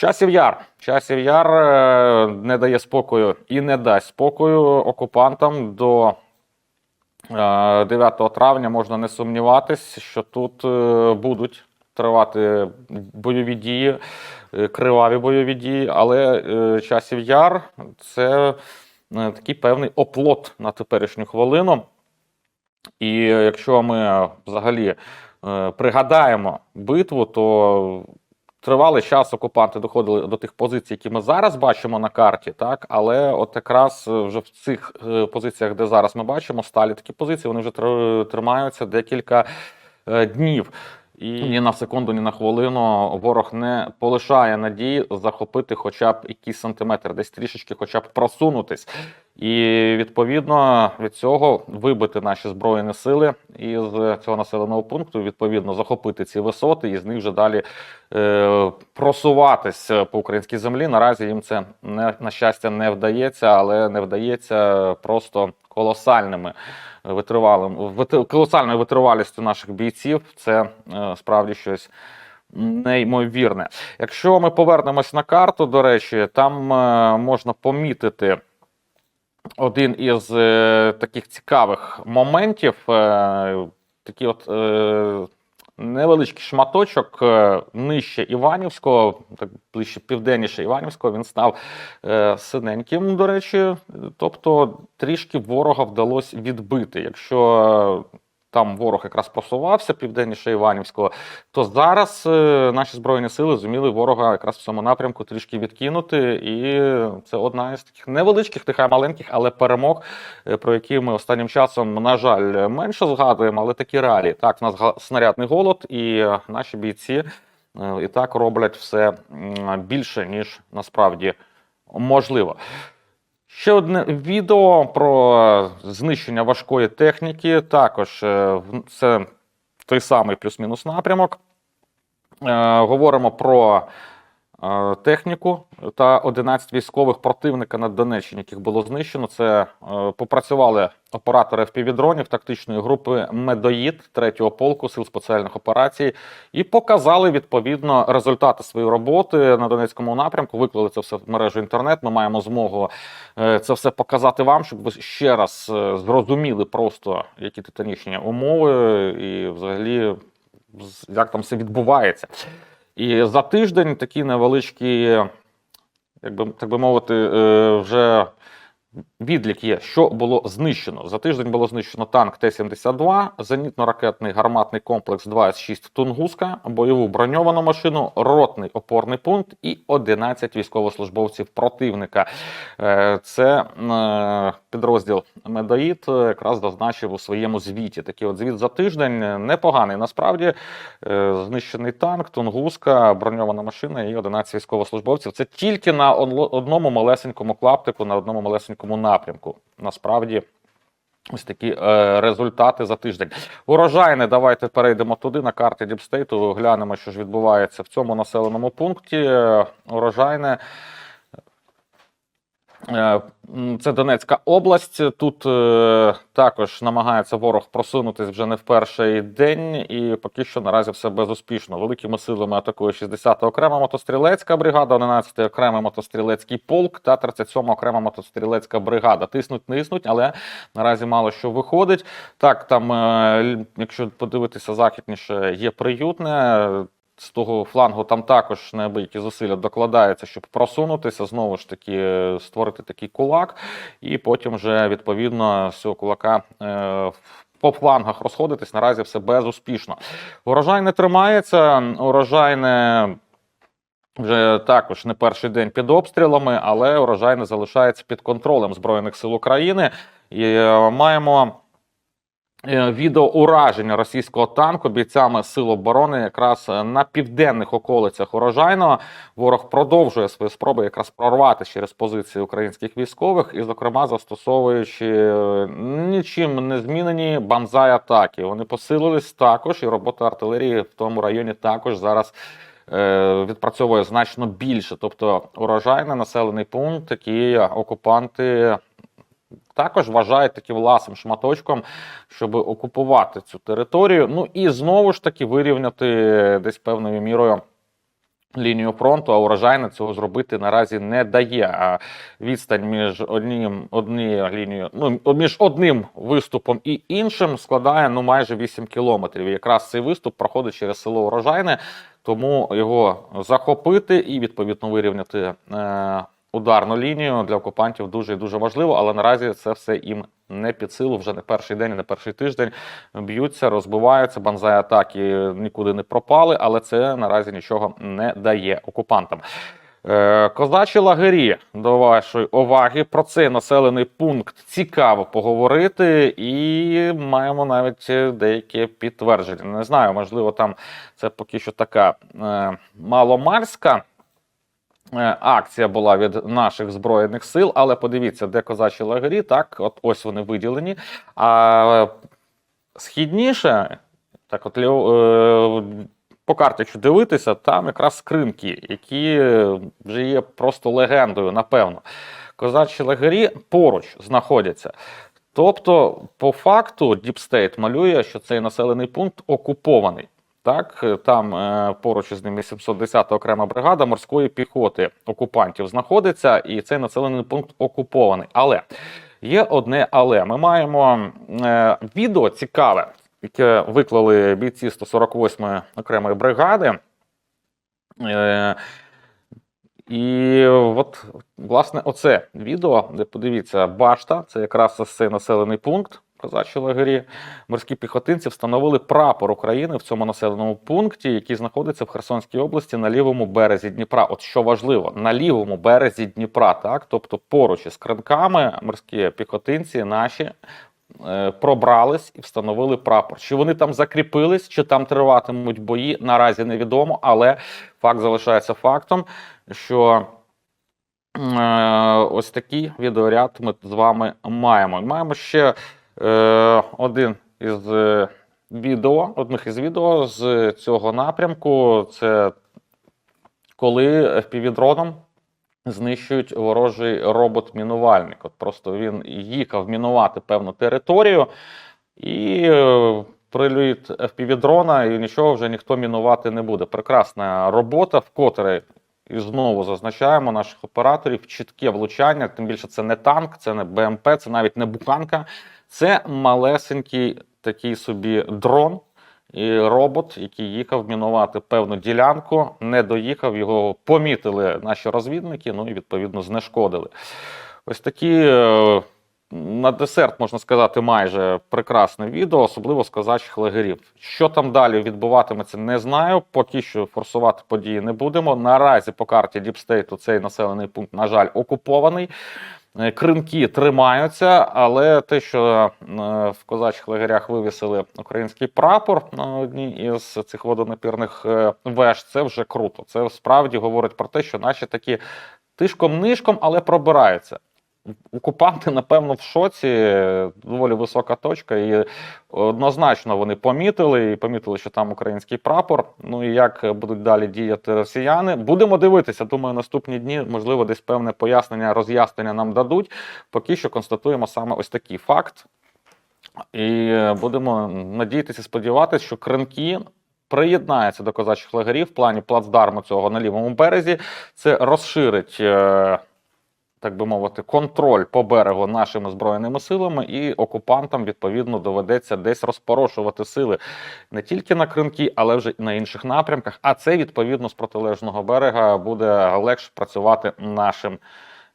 Часів яр. Часів яр е, не дає спокою і не дасть спокою окупантам до е, 9 травня. Можна не сумніватись, що тут е, будуть тривати бойові дії, е, криваві бойові дії, але е, часів яр це е, такий певний оплот на теперішню хвилину. І якщо ми е, взагалі е, пригадаємо битву, то тривалий час окупанти доходили до тих позицій, які ми зараз бачимо на карті, так але от якраз е, вже в цих е, позиціях, де зараз ми бачимо, сталі такі позиції, вони вже тр- тримаються декілька е, днів. І ні на секунду, ні на хвилину ворог не полишає надії захопити хоча б якийсь сантиметр, десь трішечки, хоча б просунутись. І відповідно від цього вибити наші збройні сили із цього населеного пункту, відповідно, захопити ці висоти і з них вже далі е, просуватись по українській землі. Наразі їм це не на щастя не вдається, але не вдається просто колосальними витривалим вит- колосальною витривалістю наших бійців. Це е, справді щось. Неймовірне. Якщо ми повернемось на карту, до речі, там е, можна помітити один із е, таких цікавих моментів. Е, такий от е, невеличкий шматочок нижче Іванівського, так ближче південніше Іванівського, він став синеньким, до речі. Тобто трішки ворога вдалося відбити. Якщо там ворог якраз просувався південніше Іванівського, то зараз е, наші збройні сили зуміли ворога якраз в цьому напрямку трішки відкинути. І це одна із таких невеличких, нехай маленьких, але перемог, е, про які ми останнім часом, на жаль, менше згадуємо, але такі реалії. Так, в нас снарядний голод, і наші бійці е, і так роблять все більше, ніж насправді можливо. Ще одне відео про знищення важкої техніки. Також е, це той самий плюс-мінус напрямок. Е, Говоримо про е, техніку та 11 військових противника на Донеччині, яких було знищено. Це попрацювали оператори FPV-дронів тактичної групи Медоїд 3-го полку сил спеціальних операцій і показали відповідно результати своєї роботи на Донецькому напрямку. Виклали це все в мережу інтернет. Ми маємо змогу це все показати вам, щоб ви ще раз е, зрозуміли просто які титанічні умови і взагалі як там все відбувається. І за тиждень такі невеличкі, як так би мовити, е, вже відлік є, що було знищено. За тиждень було знищено танк Т-72, зенітно-ракетний гарматний комплекс 2С6 Тунгуска, бойову броньовану машину, ротний опорний пункт і 11 військовослужбовців противника. Е, Це е, підрозділ Медоїд якраз зазначив у своєму звіті. Такий от звіт за тиждень непоганий. Насправді Е, знищений танк, тунгуска, броньована машина і 11 військовослужбовців. Це тільки на одному малесенькому клаптику, на одному малесенькому напрямку. Насправді. Ось такі е, результати за тиждень. Урожайне, давайте перейдемо туди на карті Діпстейту, глянемо, що ж відбувається в цьому населеному пункті. Урожайне. Е, Це Донецька область. Тут е, також намагається ворог просунутись вже не в перший день, і поки що наразі все безуспішно. Великими силами атакує 60-та окрема мотострілецька бригада, 11-й окремий мотострілецький полк та 37-ма окрема мотострілецька бригада. Тиснуть, не існуть, але наразі мало що виходить. Так, там, е, якщо подивитися західніше, є приютне. З того флангу там також неабиякі зусилля докладаються, щоб просунутися, знову ж таки е, створити такий кулак, і потім вже відповідно з цього кулака е, по флангах розходитись. Наразі все безуспішно. Урожай не тримається, урожай не. Вже також не перший день під обстрілами, але урожай не залишається під контролем Збройних сил України. І е, маємо відео ураження російського танку бійцями Сил оборони якраз е, на південних околицях урожайного. Ворог продовжує свої спроби якраз прорвати через позиції українських військових, і, зокрема, застосовуючи е, нічим не змінені банзай атаки. Вони посилились також, і робота артилерії в тому районі також зараз. е, Відпрацьовує значно більше, тобто урожайний населений пункт, який окупанти також вважають таким власним шматочком, щоб окупувати цю територію. Ну і знову ж таки вирівняти десь певною мірою лінію фронту, а урожайна цього зробити наразі не дає. А відстань між одним однією лінією, ну між одним виступом і іншим складає ну майже 8 кілометрів. І якраз цей виступ проходить через село Урожайне, тому його захопити і відповідно вирівняти. Е- Ударну лінію для окупантів дуже і дуже важливо, але наразі це все їм не під силу. Вже не перший день, не перший тиждень б'ються, розбиваються. Банзай атаки нікуди не пропали, але це наразі нічого не дає окупантам. Е, Козачі лагері до вашої уваги про цей населений пункт цікаво поговорити, і маємо навіть деякі підтвердження. Не знаю, можливо, там це поки що така е, маломальська. Е, Акція була від наших збройних сил, але подивіться, де козачі лагері, так, от ось вони виділені. А східніше, так от е, по якщо дивитися, там якраз скринки, які вже є просто легендою, напевно. Козачі лагері поруч знаходяться. Тобто, по факту, Діпстейт малює, що цей населений пункт окупований. Так, там е, поруч із ним 810 окрема бригада морської піхоти окупантів знаходиться, і цей населений пункт окупований. Але є одне але. Ми маємо е, відео цікаве, яке виклали бійці 148-ї окремої бригади. Е, і от, власне, оце відео, де подивіться, башта, це якраз цей населений пункт. Козачі лагері, морські піхотинці встановили прапор України в цьому населеному пункті, який знаходиться в Херсонській області на лівому березі Дніпра. От що важливо, на лівому березі Дніпра, так тобто поруч із кринками морські піхотинці наші е, пробрались і встановили прапор. Чи вони там закріпились, чи там триватимуть бої, наразі невідомо, але факт залишається фактом, що. е, Ось такий відеоряд ми з вами маємо. Маємо ще один із е, відео, одних із відео з цього напрямку. Це коли FPV-дроном знищують ворожий робот-мінувальник. От просто він їхав мінувати певну територію і. е, Приліт FPV-дрона, і нічого вже ніхто мінувати не буде. Прекрасна робота, вкотре і знову зазначаємо наших операторів чітке влучання. Тим більше це не танк, це не БМП, це навіть не буканка. Це малесенький такий собі дрон і робот, який їхав мінувати певну ділянку, не доїхав, його помітили наші розвідники, ну і відповідно знешкодили. Ось такі. е, На десерт можна сказати майже прекрасне відео, особливо з козачих лагерів. Що там далі відбуватиметься, не знаю. Поки що форсувати події не будемо. Наразі по карті Діпстейту цей населений пункт, на жаль, окупований. Е, Кринки тримаються, але те, що е, в козачих лагерях вивісили український прапор на одній із цих водонапірних е, веж, це вже круто. Це справді говорить про те, що наші такі тишком-нишком, але пробираються. Окупанти, напевно, в шоці, доволі висока точка, і однозначно вони помітили і помітили, що там український прапор. Ну і як будуть далі діяти росіяни. Будемо дивитися. Думаю, наступні дні, можливо, десь певне пояснення, роз'яснення нам дадуть. Поки що констатуємо саме ось такий факт. І будемо надіятися, сподіватися, що кринки. Приєднається до козачих лагерів в плані плацдарму цього на лівому березі. Це розширить е, так би мовити, контроль по берегу нашими збройними силами, і окупантам відповідно доведеться десь розпорошувати сили не тільки на кринки, але вже і на інших напрямках. А це відповідно з протилежного берега буде легше працювати нашим.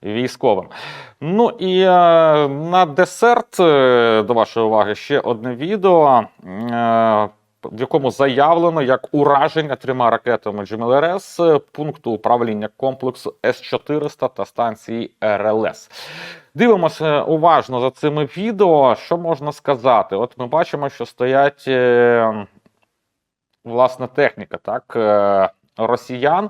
Військовим. Ну і е, на десерт е, до вашої уваги ще одне відео, е, в якому заявлено як ураження трьома ракетами GMLRS е, пункту управління комплексу С-400 та станції РЛС. Дивимося уважно за цими відео. Що можна сказати? От ми бачимо, що стоять е, власне техніка, так, е, росіян.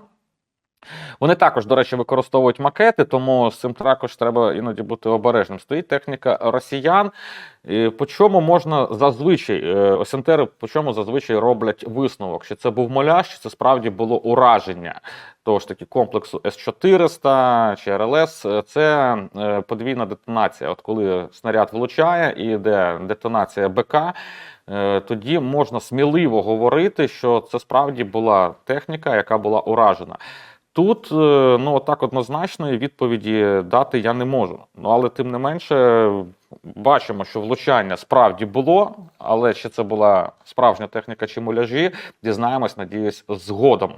Вони також, до речі, використовують макети, тому з цим також треба іноді бути обережним. Стоїть техніка росіян. По чому можна зазвичай е, СНТР по чому зазвичай роблять висновок? Чи це був моляж, чи це справді було ураження того ж таки комплексу С-400 чи РЛС? Е, Це е, подвійна детонація. От коли снаряд влучає і йде детонація БК, тоді можна сміливо говорити, що це справді була техніка, яка була уражена. Тут е, ну так однозначної відповіді дати я не можу. Ну але тим не менше бачимо, що влучання справді було, але чи це була справжня техніка чи муляжі, дізнаємось, надіюсь, згодом.